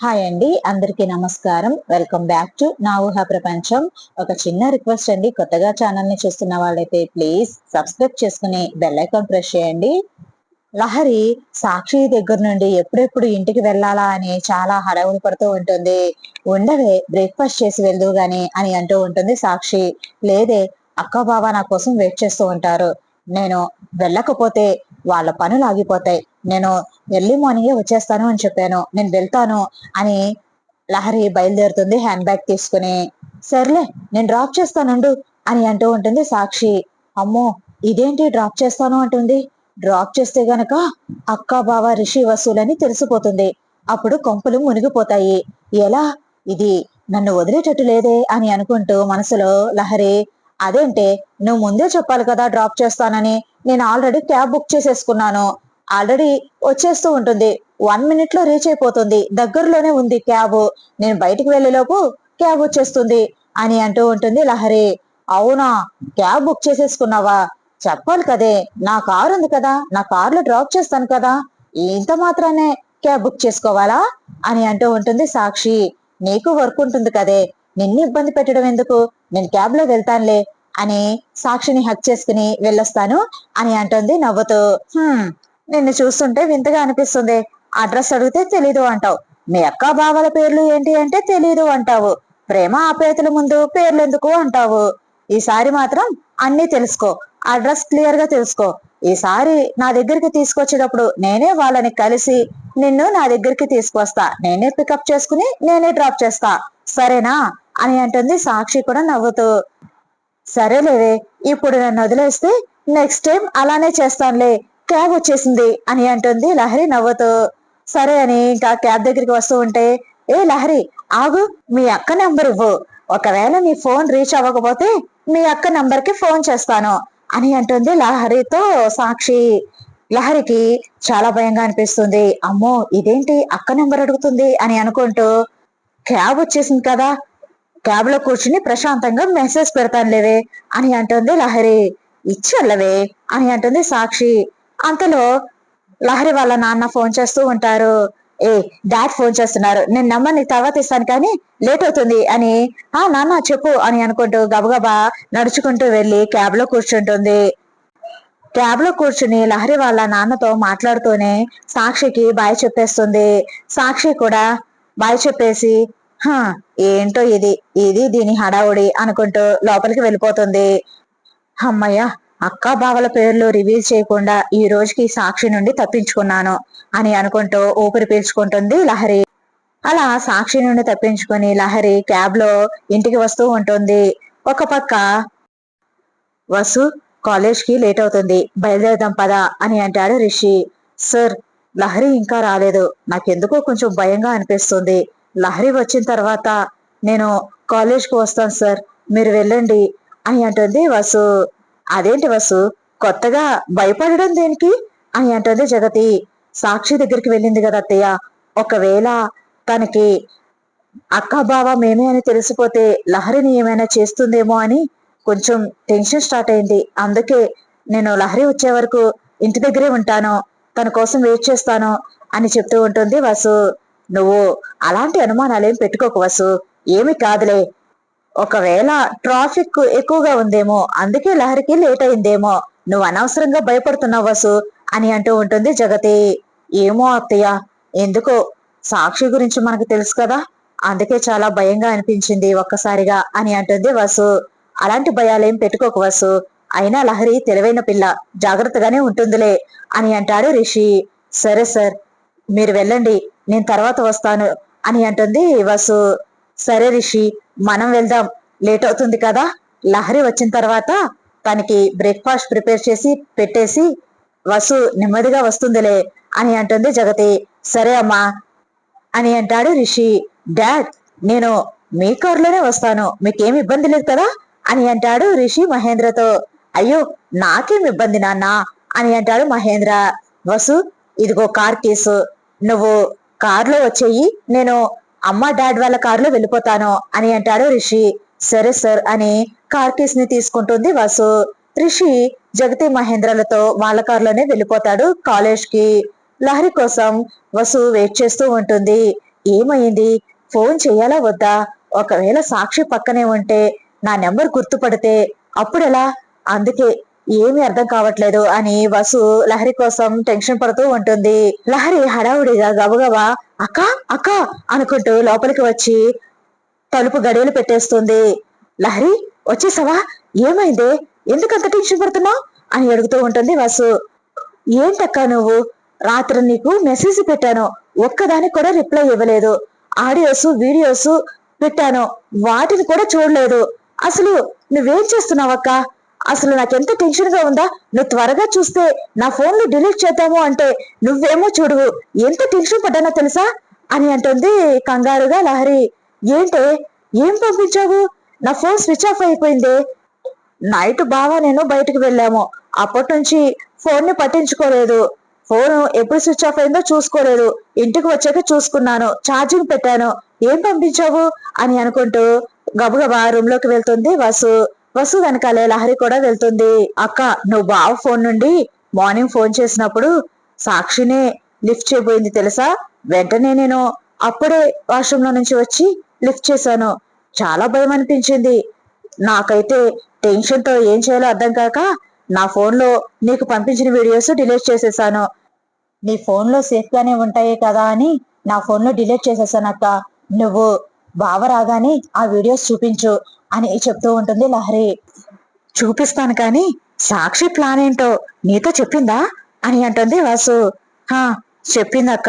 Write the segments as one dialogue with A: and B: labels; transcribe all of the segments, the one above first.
A: Hi అండి అందరికీ నమస్కారం. వెల్కమ్ బ్యాక్ టు నా ఊహ ప్రపంచం. ఒక చిన్న రిక్వెస్ట్ అండి. కొత్తగా ఛానల్ని చూస్తున్న వాళ్ళైతే ప్లీజ్ సబ్స్క్రైబ్ చేసుకుని బెల్ ఐకాన్ ప్రెస్ చేయండి. లహరి సాక్షి దగ్గర నుండి ఎప్పుడెప్పుడు ఇంటికి వెళ్ళాలా అని చాలా హడవులు పడుతూ ఉంటుంది. ఉండవే బ్రేక్ఫాస్ట్ చేసి వెళ్దు గాని అని అంటూ ఉంటుంది సాక్షి. లేదే అక్క బావ నా కోసం వెయిట్ చేస్తూ ఉంటారు. నేను వెళ్ళకపోతే వాళ్ళ పనులు ఆగిపోతాయి. నేను ఎర్లీ మార్నింగే వచ్చేస్తాను అని చెప్పాను. నేను వెళ్తాను అని లహరి బయలుదేరుతుంది హ్యాండ్ బ్యాగ్ తీసుకుని. సర్లే నేను డ్రాప్ చేస్తానుండు అని అంటూ ఉంటుంది సాక్షి. అమ్మో ఇదేంటి డ్రాప్ చేస్తాను అంటుంది. డ్రాప్ చేస్తే గనక అక్క బావ రిషి వసూలని తెలిసిపోతుంది. అప్పుడు కొంపలు మునిగిపోతాయి. ఎలా? ఇది నన్ను వదిలేటట్టు లేదే అని అనుకుంటూ మనసులో లహరి అదేంటే నువ్వు ముందే చెప్పాలి కదా డ్రాప్ చేస్తానని. నేను ఆల్రెడీ క్యాబ్ బుక్ చేసేసుకున్నాను. ఆల్రెడీ వచ్చేస్తూ ఉంటుంది. వన్ మినిట్లో రీచ్ అయిపోతుంది. దగ్గరలోనే ఉంది క్యాబ్. నేను బయటికి వెళ్ళేలోపు క్యాబ్ వచ్చేస్తుంది అని అంటూ ఉంటుంది లహరి. అవునా? క్యాబ్ బుక్ చేసేసుకున్నావా? చెప్పాలి కదే. నా కారు ఉంది కదా. నా కార్లో డ్రాప్ చేస్తాను కదా. ఇంత మాత్రానే క్యాబ్ బుక్ చేసుకోవాలా? అని అంటూ ఉంటుంది సాక్షి. నీకు వర్క్ ఉంటుంది కదే. నిన్ను ఇబ్బంది పెట్టడం ఎందుకు? నేను క్యాబ్లో వెళ్తానులే అని సాక్షిని హక్ చేసుకుని వెళ్ళొస్తాను అని అంటుంది నవ్వుతూ. నిన్ను చూస్తుంటే వింతగా అనిపిస్తుంది. అడ్రస్ అడిగితే తెలీదు అంటావు. మీ అక్క బావల పేర్లు ఏంటి అంటే తెలీదు అంటావు. ప్రేమ ఆప్యాయతల ముందు పేర్లు ఎందుకు అంటావు ఈసారి మాత్రం అన్ని తెలుసుకో. అడ్రస్ క్లియర్గా తెలుసుకో ఈసారి నా దగ్గరికి తీసుకొచ్చేటప్పుడు నేనే వాళ్ళని కలిసి నిన్ను నా దగ్గరికి తీసుకొస్తా. నేనే పికప్ చేసుకుని నేనే డ్రాప్ చేస్తా. సరేనా? అని అంటుంది సాక్షి కూడా నవ్వుతూ. సరేలేవే ఇప్పుడు నన్ను వదిలేస్తే నెక్స్ట్ టైం అలానే చేస్తానులే. క్యాబ్ వచ్చేసింది అని అంటుంది లహరి నవ్వుతూ. సరే అని ఇంకా క్యాబ్ దగ్గరికి వస్తూ ఉంటే ఏ లహరి ఆగు మీ అక్క నెంబర్ ఇవ్వు. ఒకవేళ నీ ఫోన్ రీచ్ అవ్వకపోతే మీ అక్క నంబర్కి ఫోన్ చేస్తాను అని అంటుంది లహరితో సాక్షి. లహరికి చాలా భయంగా అనిపిస్తుంది. అమ్మో ఇదేంటి అక్క నెంబర్ అడుగుతుంది అని అనుకుంటూ క్యాబ్ వచ్చేసింది కదా క్యాబ్లో కూర్చుని ప్రశాంతంగా మెసేజ్ పెడతాను లేవే అని అంటుంది లహరి. ఇచ్చల్లవే అని అంటుంది సాక్షి. అంతలో లహరి వాళ్ళ నాన్న ఫోన్ చేస్తూ ఉంటారు. ఏ డాడ్ ఫోన్ చేస్తున్నారు. నేను నంబర్ తర్వాత ఇస్తాను కానీ లేట్ అవుతుంది అని ఆ నాన్న చెప్పు అని అనుకుంటూ గబగబా నడుచుకుంటూ వెళ్ళి క్యాబ్లో కూర్చుంటుంది. క్యాబ్లో కూర్చుని లహరి వాళ్ళ నాన్నతో మాట్లాడుతూనే సాక్షికి బాయ్ చెప్పేస్తుంది. సాక్షి కూడా బాయ్ చెప్పేసి హా ఏంటో ఇది? ఇది దీని హడావుడి అనుకుంటూ లోపలికి వెళ్ళిపోతుంది. అమ్మయ్య అక్క బావల పేర్లు రివీల్ చేయకుండా ఈ రోజుకి సాక్షి నుండి తప్పించుకున్నాను అని అనుకుంటూ ఊపిరి పీల్చుకుంటుంది లహరి. అలా సాక్షి నుండి తప్పించుకొని లహరి క్యాబ్లో ఇంటికి వస్తూ ఉంటుంది. ఒక పక్క వసు కాలేజ్కి లేట్ అవుతుంది. బయలుదేరదాం పదా అని అంటాడు రిషి. సార్ లహరి ఇంకా రాలేదు. నాకెందుకో కొంచెం భయంగా అనిపిస్తుంది. లహరి వచ్చిన తర్వాత నేను కాలేజ్కు వస్తాను సార్. మీరు వెళ్ళండి అని అంటుంది వసు. అదేంటి వసు? కొత్తగా భయపడడం దేనికి? అని అంటుంది జగతి. సాక్షి దగ్గరికి వెళ్ళింది కదా అత్తయ్య. ఒకవేళ తనకి అక్క బావ మేమే అని తెలిసిపోతే లహరిని ఏమైనా చేస్తుందేమో అని కొంచెం టెన్షన్ స్టార్ట్ అయింది. అందుకే నేను లహరి వచ్చే వరకు ఇంటి దగ్గరే ఉంటాను. తన కోసం వెయిట్ చేస్తాను అని చెప్తూ ఉంటుంది వసు. నువ్వు అలాంటి అనుమానాలేం పెట్టుకోకు వసు. ఏమి కాదులే. ఒకవేళ ట్రాఫిక్ ఎక్కువగా ఉందేమో అందుకే లహరికి లేట్ అయిందేమో నువ్వు అనవసరంగా భయపడుతున్నావు వసు అని అంటూ ఉంటుంది జగతి. ఏమో అత్తయ్య ఎందుకో సాక్షి గురించి మనకు తెలుసు కదా అందుకే చాలా భయంగా అనిపించింది ఒక్కసారిగా అని అంటుంది వసు. అలాంటి భయాలేం పెట్టుకోకు వసు అయినా లహరి తెలివైన పిల్ల జాగ్రత్తగానే ఉంటుందిలే అని అంటాడు రిషి. సరే సార్ మీరు వెళ్ళండి నేను తర్వాత వస్తాను అని అంటుంది వసు. సరే రిషి మనం వెళ్దాం లేట్ అవుతుంది కదా. లహరి వచ్చిన తర్వాత తనకి బ్రేక్ఫాస్ట్ ప్రిపేర్ చేసి పెట్టేసి వసు నెమ్మదిగా వస్తుందిలే అని అంటుంది జగతి. సరే అమ్మా అని అంటాడు రిషి. డాడ్ నేను మీ కారులోనే వస్తాను మీకేం ఇబ్బంది లేదు కదా అని అంటాడు రిషి మహేంద్రతో. అయ్యో నాకేం ఇబ్బంది నాన్న అని అంటాడు మహేంద్ర. వసు ఇదిగో కార్ కేసు నువ్వు కార్లో వచ్చేయి నేను అమ్మ డాడ్ వాళ్ళ కారులో వెళ్ళిపోతాను అని అంటాడు రిషి. సరే సార్ అని కార్ కేస్ని తీసుకుంటుంది వసు. రిషి జగతి మహేంద్రలతో వాళ్ళ కారులోనే వెళ్ళిపోతాడు కాలేజ్కి లహరి కోసం వసు వెయిట్ చేస్తూ ఉంటుంది. ఏమైంది? ఫోన్ చేయాలా వద్దా? ఒకవేళ సాక్షి పక్కనే ఉంటే నా నెంబర్ గుర్తుపడితే అప్పుడెలా? అందుకే ఏమీ అర్థం కావట్లేదు అని వసు లహరి కోసం టెన్షన్ పడుతూ ఉంటుంది. లహరి హడావుడిగా గబగబా అక్క అక్క అనుకుంటూ లోపలికి వచ్చి తలుపు గడియలు పెట్టేస్తుంది. లహరి వచ్చేసావా? ఏమైంది? ఎందుకంత టెన్షన్ పడుతున్నావు? అని అడుగుతూ ఉంటుంది వసు. ఏంటక్క నువ్వు? రాత్రి నీకు మెసేజ్ పెట్టాను. ఒక్కదానికి కూడా రిప్లై ఇవ్వలేదు. ఆడియోస్ వీడియోస్ పెట్టాను. వాటిని కూడా చూడలేదు. అసలు నువ్వేం చేస్తున్నావక్క? అసలు నాకెంత టెన్షన్గా ఉందా? నువ్వు త్వరగా చూస్తే నా ఫోన్ను డిలీట్ చేద్దాము అంటే నువ్వేమో చూడు ఎంత టెన్షన్ పడ్డానో తెలుసా? అని అంటుంది కంగారుగా లహరి. ఏంటే? ఏం పంపించావు? నా ఫోన్ స్విచ్ ఆఫ్ అయిపోయింది. నైట్ బాగా నేను బయటకు వెళ్ళాము. అప్పటి నుంచి ఫోన్ని పట్టించుకోలేదు. ఫోన్ ఎప్పుడు స్విచ్ ఆఫ్ అయిందో చూసుకోలేదు. ఇంటికి వచ్చాక చూసుకున్నాను. ఛార్జింగ్ పెట్టాను. ఏం పంపించావు? అని అనుకుంటూ గబగబా రూమ్లోకి వెళ్తుంది వాసు. వసు వెనకాలే లహరి కూడా వెళ్తుంది. అక్క నువ్వు బావ ఫోన్ నుండి మార్నింగ్ ఫోన్ చేసినప్పుడు సాక్షినే లిఫ్ట్ చేయబోయింది తెలుసా? వెంటనే నేను అప్పుడే వాష్రూమ్లో నుంచి వచ్చి లిఫ్ట్ చేశాను. చాలా భయం అనిపించింది. నాకైతే టెన్షన్తో ఏం చేయాలో అర్థం కాక నా ఫోన్లో నీకు పంపించిన వీడియోస్ డిలీట్ చేసేసాను. నీ ఫోన్లో సేఫ్గానే ఉంటాయి కదా అని నా ఫోన్లో డిలీట్ చేసేసానక్క నువ్వు బావ రాగానే ఆ వీడియోస్ చూపించు. అని చెప్తూ ఉంటుంది లహరి. చూపిస్తాను కానీ సాక్షి ప్లాన్ ఏంటో నీతో చెప్పిందా? అని అంటుంది వాసు. హా చెప్పిందక్క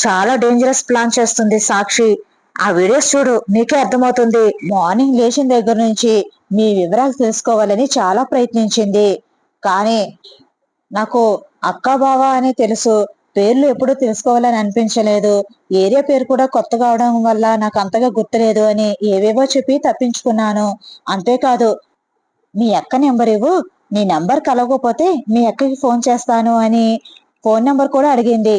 A: చాలా డేంజరస్ ప్లాన్ చేస్తుంది సాక్షి. ఆ వీడియోస్ చూడు నీకే అర్థమవుతుంది. మార్నింగ్ లేచిన దగ్గర నుంచి మీ వివరాలు తెలుసుకోవాలని చాలా ప్రయత్నించింది. కానీ నాకు అక్క బావ అని తెలుసు. పేర్లు ఎప్పుడూ తెలుసుకోవాలని అనిపించలేదు. ఏరియా పేరు కూడా కొత్త కావడం వల్ల నాకు అంతగా గుర్తులేదు అని ఏవేవో చెప్పి తప్పించుకున్నాను. అంతేకాదు మీ అక్క నెంబర్ ఇవ్వు నీ నెంబర్ కలవకపోతే మీ అక్కకి ఫోన్ చేస్తాను అని ఫోన్ నెంబర్ కూడా అడిగింది.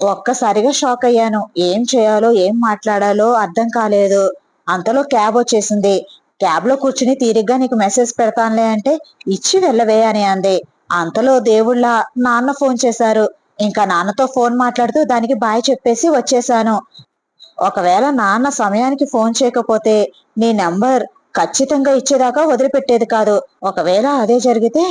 A: ఒక్కసారిగా షాక్ అయ్యాను. ఏం చేయాలో ఏం మాట్లాడాలో అర్థం కాలేదు. అంతలో క్యాబ్ వచ్చేసింది. క్యాబ్లో కూర్చుని తీరిగ్గా నీకు మెసేజ్ పెడతానులే అంటే ఇచ్చి వెళ్ళవే అని అంది. అంతలో దేవుళ్ళ నాన్న ఫోన్ చేశారు. ఇంకా నాన్నతో ఫోన్ మాట్లాడుతూ దానికి బాయ్ చెప్పేసి వచ్చేశాను ఒకవేళ నాన్న సమయానికి ఫోన్ చేయకపోతే నీ నంబర్ ఖచ్చితంగా ఇచ్చేదాకా వదిలిపెట్టేది కాదు. ఒకవేళ అదే జరిగితే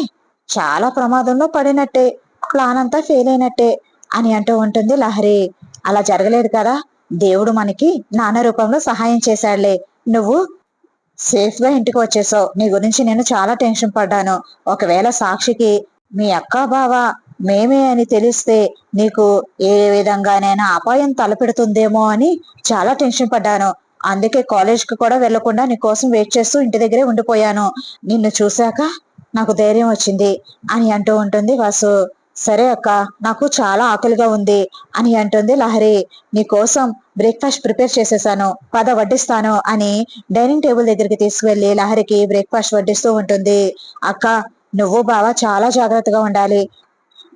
A: చాలా ప్రమాదంలో పడినట్టే ప్లాన్ అంతా ఫెయిల్ అయినట్టే అని అంటూ ఉంటుంది లహరి. అలా జరగలేదు కదా దేవుడు మనకి నాన్న రూపంలో సహాయం చేశాడులే. నువ్వు సేఫ్గా ఇంటికి వచ్చేసావు. నీ గురించి నేను చాలా టెన్షన్ పడ్డాను. ఒకవేళ సాక్షికి మీ అక్క బావ మేమే అని తెలిస్తే నీకు ఏ విధంగానైనా అపాయం తలపెడుతుందేమో అని చాలా టెన్షన్ పడ్డాను. అందుకే కాలేజ్కి కూడా వెళ్ళకుండా నీ కోసం వెయిట్ చేస్తూ ఇంటి దగ్గరే ఉండిపోయాను. నిన్ను చూశాక నాకు ధైర్యం వచ్చింది అని అంటూ ఉంటుంది వాసు. సరే అక్క నాకు చాలా ఆకలిగా ఉంది అని అంటుంది లహరి. నీ కోసం బ్రేక్ఫాస్ట్ ప్రిపేర్ చేసేసాను. పద వడ్డిస్తాను అని డైనింగ్ టేబుల్ దగ్గరికి తీసుకువెళ్ళి లహరికి బ్రేక్ఫాస్ట్ వడ్డిస్తూ ఉంటుంది. అక్క నువ్వు బావ చాలా జాగ్రత్తగా ఉండాలి.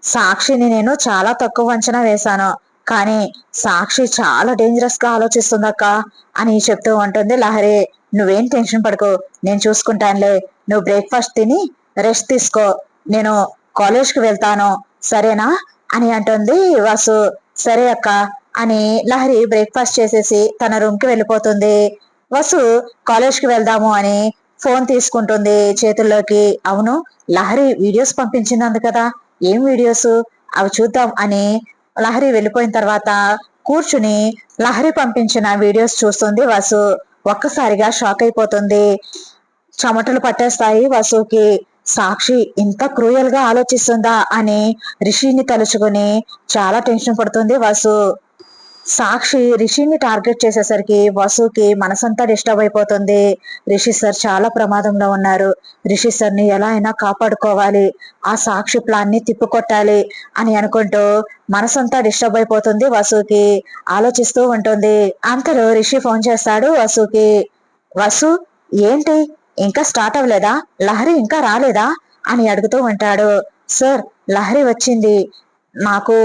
A: సాక్షిని నేను చాలా తక్కువ అంచనా వేశాను. కానీ సాక్షి చాలా డేంజరస్గా ఆలోచిస్తుందక్క అని చెప్తూ ఉంటుంది లహరి. నువ్వేం టెన్షన్ పడకు నేను చూసుకుంటానులే. నువ్వు బ్రేక్ఫాస్ట్ తిని రెస్ట్ తీసుకో. నేను కాలేజ్కి వెళ్తాను. సరేనా? అని అంటుంది వాసు. సరే అక్క అని లహరి బ్రేక్ఫాస్ట్ చేసేసి తన రూమ్కి వెళ్ళిపోతుంది. వసు కాలేజ్కి వెళ్దాము అని ఫోన్ తీసుకుంటుంది చేతుల్లోకి. అవును లహరి వీడియోస్ పంపించింది కదా ఏం వీడియోస్ అవి చూద్దాం అని లహరి వెళ్ళిపోయిన తర్వాత కూర్చుని లహరి పంపించిన వీడియోస్ చూస్తుంది వసు. ఒక్కసారిగా షాక్ అయిపోతుంది. చెమటలు పట్టేస్తాయి వసుకి. సాక్షి ఇంత క్రూయల్గా ఆలోచిస్తుందా? అని రిషిని తలుచుకుని చాలా టెన్షన్ పడుతుంది వసు. సాక్షి రిషిని టార్గెట్ చేసేసరికి వసుకి మనసంతా డిస్టర్బ్ అయిపోతుంది. రిషి సార్ చాలా ప్రమాదంలో ఉన్నారు. రిషి సార్ని ఎలా అయినా కాపాడుకోవాలి. ఆ సాక్షి ప్లాన్ని తిప్పుకొట్టాలి అని అనుకుంటూ మనసంతా డిస్టర్బ్ అయిపోతుంది వసుకి. ఆలోచిస్తూ ఉంటుంది. అంతలో రిషి ఫోన్ చేస్తాడు వసుకి. వసు ఏంటి? ఇంకా స్టార్ట్ అవ్వలేదా? లహరి ఇంకా రాలేదా? అని అడుగుతూ ఉంటాడు. సార్ లహరి వచ్చింది. నాకు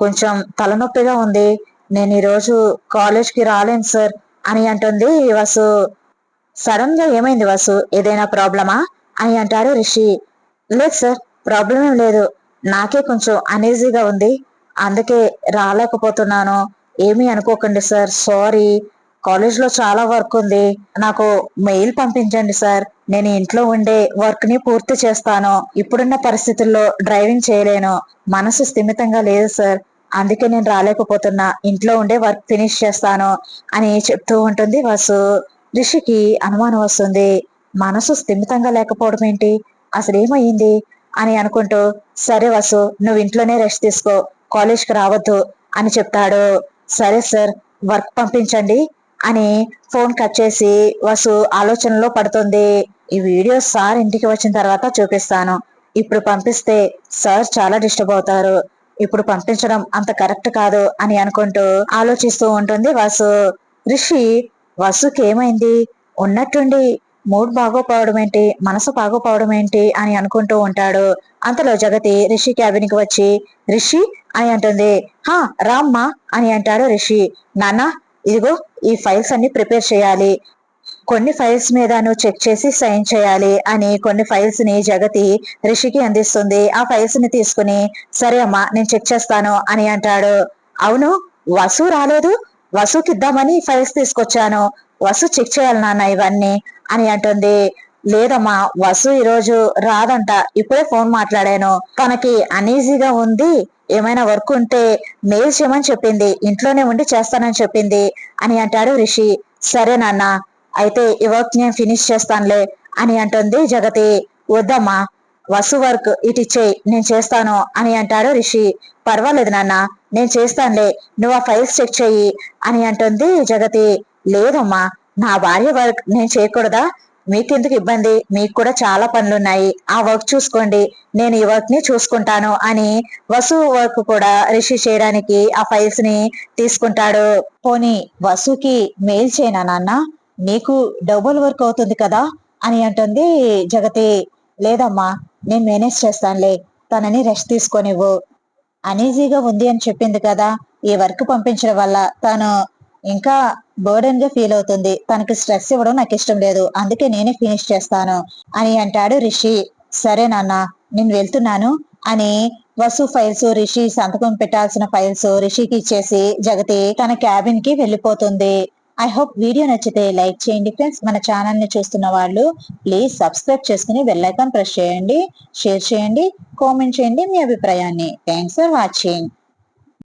A: కొంచెం తలనొప్పిగా ఉంది. నేను ఈరోజు కాలేజ్కి రాలేను సార్ అని అంటుంది వసు. సడన్గా ఏమైంది వసు? ఏదైనా ప్రాబ్లమా అని అంటాడు రిషి. లేదు సార్ ప్రాబ్లం ఏం లేదు. నాకే కొంచెం అనీజీగా ఉంది. అందుకే రాలేకపోతున్నాను. ఏమీ అనుకోకండి సార్ సారీ కాలేజ్లో చాలా వర్క్ ఉంది. నాకు మెయిల్ పంపించండి సార్ నేను ఇంట్లో ఉండే వర్క్ని పూర్తి చేస్తాను. ఇప్పుడున్న పరిస్థితుల్లో డ్రైవింగ్ చేయలేను. మనసు స్థిమితంగా లేదు సార్ అందుకే నేను రాలేకపోతున్నా ఇంట్లో ఉండే వర్క్ ఫినిష్ చేస్తాను అని చెప్తూ ఉంటుంది వసు. రిషికి అనుమానం వస్తుంది మనసు స్థిమితంగా లేకపోవడం ఏంటి? అసలు ఏమయ్యింది అని అనుకుంటూ సరే వసు నువ్వు ఇంట్లోనే రెస్ట్ తీసుకో కాలేజ్కి రావద్దు అని చెప్తాడు. సరే సార్ వర్క్ పంపించండి అని ఫోన్ కట్ చేసి వసు ఆలోచనలో పడుతుంది. ఈ వీడియో సార్ ఇంటికి వచ్చిన తర్వాత చూపిస్తాను. ఇప్పుడు పంపిస్తే సార్ చాలా డిస్టర్బ్ అవుతారు. ఇప్పుడు పంపించడం అంత కరెక్ట్ కాదు అని అనుకుంటూ ఆలోచిస్తూ ఉంటుంది వసు. రిషి వసుకి ఏమైంది? ఉన్నట్టుండి మూడ్ బాగోపోవడం ఏంటి? మనసు బాగోపోవడం ఏంటి? అని అనుకుంటూ ఉంటాడు. అంతలో జగతి రిషి క్యాబిన్కి వచ్చి రిషి అని అంటుంది. హా రామ్మా అని అంటాడు రిషి. నాన్న ఇదిగో ఈ ఫైల్స్ అన్ని ప్రిపేర్ చేయాలి. కొన్ని ఫైల్స్ మీద నువ్వు చెక్ చేసి సైన్ చేయాలి అని కొన్ని ఫైల్స్ని జగతి రిషికి అందిస్తుంది. ఆ ఫైల్స్ని తీసుకుని సరే అమ్మా నేను చెక్ చేస్తాను అని అంటాడు. అవును వసు రాలేదు. వసుకిద్దామని ఫైల్స్ తీసుకొచ్చాను. వసు చెక్ చేయాలి నాన్న ఇవన్నీ అని అంటుంది. లేదమ్మా వసు ఈరోజు రాదంట. ఇప్పుడే ఫోన్ మాట్లాడాను. తనకి అనీజీగా ఉంది. ఏమైనా వర్క్ ఉంటే మెయిల్ చేయమని చెప్పింది. ఇంట్లోనే ఉండి చేస్తానని చెప్పింది అని అంటాడు రిషి. సరే నాన్న అయితే ఈ వర్క్ నేను ఫినిష్ చేస్తానులే అని అంటుంది జగతి. వద్దమ్మా వసు వర్క్ ఇటు ఇచ్చేయి నేను చేస్తాను అని అంటాడు రిషి. పర్వాలేదు నాన్న నేను చేస్తానులే నువ్వు ఆ ఫైల్స్ చెక్ చెయ్యి అని అంటుంది జగతి. లేదమ్మా నా భార్య వర్క్ నేను చేయకూడదా? మీకెందుకు ఇబ్బంది? మీకు కూడా చాలా పనులున్నాయి. ఆ వర్క్ చూసుకోండి నేను ఈ వర్క్ని చూసుకుంటాను అని వసు వర్క్ కూడా రిషి చేయడానికి ఆ ఫైల్స్ని తీసుకుంటాడు. పోనీ వసుకి మెయిల్ చేయనా నాన్న? నీకు డబుల్ వర్క్ అవుతుంది కదా? అని అంటుంది జగతి లేదమ్మా నేను మేనేజ్ చేస్తానులే తనని రెస్ట్ తీసుకొనివ్వు. అనీజీగా ఉంది అని చెప్పింది కదా ఈ వర్క్ పంపించడం వల్ల తను ఇంకా బర్డెన్గా ఫీల్ అవుతుంది. తనకి స్ట్రెస్ ఇవ్వడం నాకు ఇష్టం లేదు అందుకే నేనే ఫినిష్ చేస్తాను అని అంటాడు రిషి. సరే నాన్న నేను వెళ్తున్నాను అని వసు ఫైల్స్ రిషి సంతకం పెట్టాల్సిన ఫైల్స్ రిషికి ఇచ్చేసి జగతి తన క్యాబిన్కి వెళ్ళిపోతుంది. ఐ హోప్ వీడియో నచ్చితే లైక్ చేయండి ఫ్రెండ్స్ మన ఛానల్ని చూస్తున్న వాళ్ళు ప్లీజ్ సబ్స్క్రైబ్ చేసుకుని బెల్ ప్రెస్ చేయండి షేర్ చేయండి కామెంట్ చేయండి మీ అభిప్రాయాన్ని. Thanks for watching